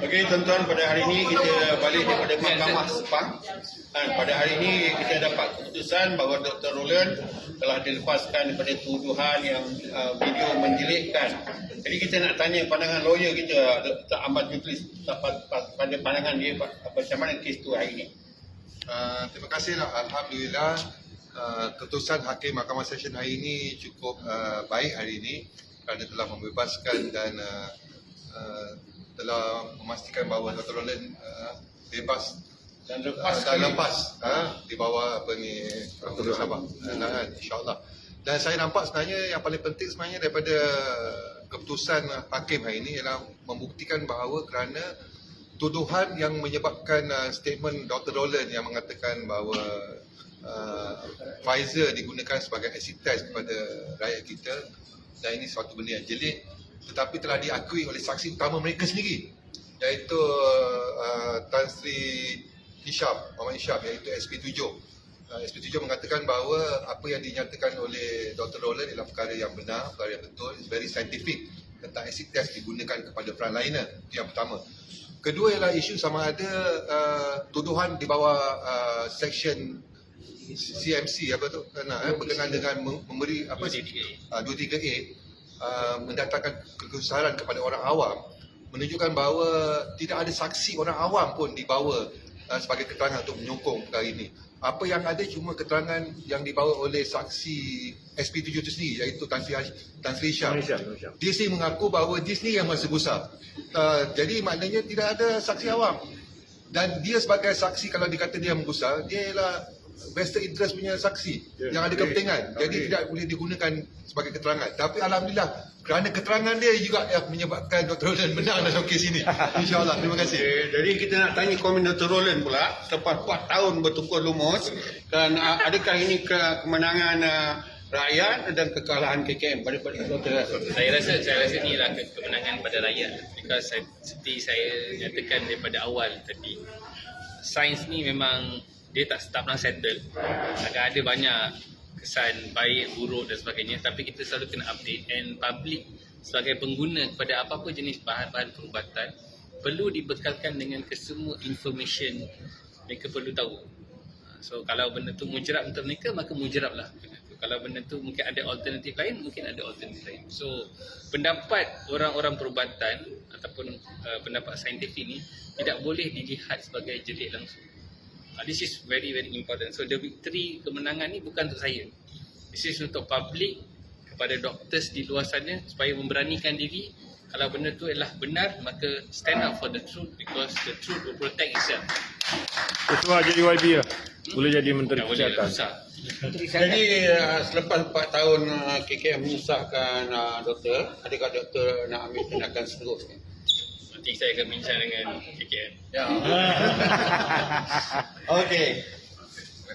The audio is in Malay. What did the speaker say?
Okey tuan-tuan pada hari ini kita balik daripada Mahkamah Sepang dan pada hari ini kita dapat keputusan bahawa Dr. Roland telah dilepaskan daripada tuduhan yang uh, video menjelekkan. Jadi kita nak tanya pandangan lawyer kita Dr. Ahmad Yudris pada pandangan dia macam mana kes tu hari ini. Uh, terima kasihlah Alhamdulillah uh, keputusan Hakim Mahkamah Session hari ini cukup uh, baik hari ini kerana telah membebaskan dan uh, uh, telah memastikan bahawa Dr. Roland uh, bebas Dan uh, lepas dan lepas uh, di bawah apa ni Dr. Sabah uh, insyaallah dan saya nampak sebenarnya yang paling penting sebenarnya daripada keputusan hakim hari ini ialah membuktikan bahawa kerana tuduhan yang menyebabkan uh, statement Dr. Roland yang mengatakan bahawa uh, Pfizer digunakan sebagai acid test kepada rakyat kita dan ini suatu benda yang jelik tetapi telah diakui oleh saksi utama mereka sendiri iaitu uh, Tan Sri Hisham, Muhammad Hisham iaitu SP7 uh, SP7 mengatakan bahawa apa yang dinyatakan oleh Dr. Roland ialah perkara yang benar, perkara yang betul, it's very scientific tentang acid test digunakan kepada frontliner itu yang pertama Kedua ialah isu sama ada uh, tuduhan di bawah uh, section CMC apa tu kena eh, berkenaan dengan mem- memberi apa 23A. uh, 23A uh, mendatangkan kegusaran kepada orang awam menunjukkan bahawa tidak ada saksi orang awam pun dibawa uh, sebagai keterangan untuk menyokong perkara ini. Apa yang ada cuma keterangan yang dibawa oleh saksi SP7 itu sendiri iaitu Tan Sri, Tan Sri Syam. Dia sendiri mengaku bahawa dia sendiri yang merasa gusar. Uh, jadi maknanya tidak ada saksi awam. Dan dia sebagai saksi kalau dikata dia menggusar, dia ialah vested interest punya saksi Ya, yang ada okey. kepentingan. Jadi Okey. tidak boleh digunakan sebagai keterangan. Tapi alhamdulillah kerana keterangan dia juga yang menyebabkan Dr. Roland menang dalam kes ini. InsyaAllah. Terima kasih. Okay, jadi kita nak tanya komen Dr. Roland pula selepas 4 tahun bertukar lumus dan uh, adakah ini ke kemenangan uh, rakyat dan kekalahan KKM pada pada Dr. Saya rasa saya rasa ni lah ke- kemenangan pada rakyat because saya, seperti saya nyatakan daripada awal tadi sains ni memang dia tak tak pernah settle akan ada banyak kesan baik buruk dan sebagainya tapi kita selalu kena update and public sebagai pengguna kepada apa-apa jenis bahan-bahan perubatan perlu dibekalkan dengan kesemua information mereka perlu tahu So kalau benda tu mujarab untuk mereka maka mujarablah. Kalau benda tu mungkin ada alternatif lain, mungkin ada alternatif lain. So pendapat orang-orang perubatan ataupun uh, pendapat saintifik ni tidak boleh dilihat sebagai jelik langsung. Uh, this is very very important. So the victory kemenangan ni bukan untuk saya. This is untuk public kepada doctors di luar sana supaya memberanikan diri kalau benda tu adalah benar maka stand up for the truth because the truth will protect itself. Ketua jadi YB lah. Boleh jadi Menteri lah, Kesihatan. Jadi uh, selepas 4 tahun uh, KKM menyusahkan uh, doktor, adakah doktor nak ambil tindakan seterusnya? Nanti saya akan bincang dengan KKM. Ya. Okey.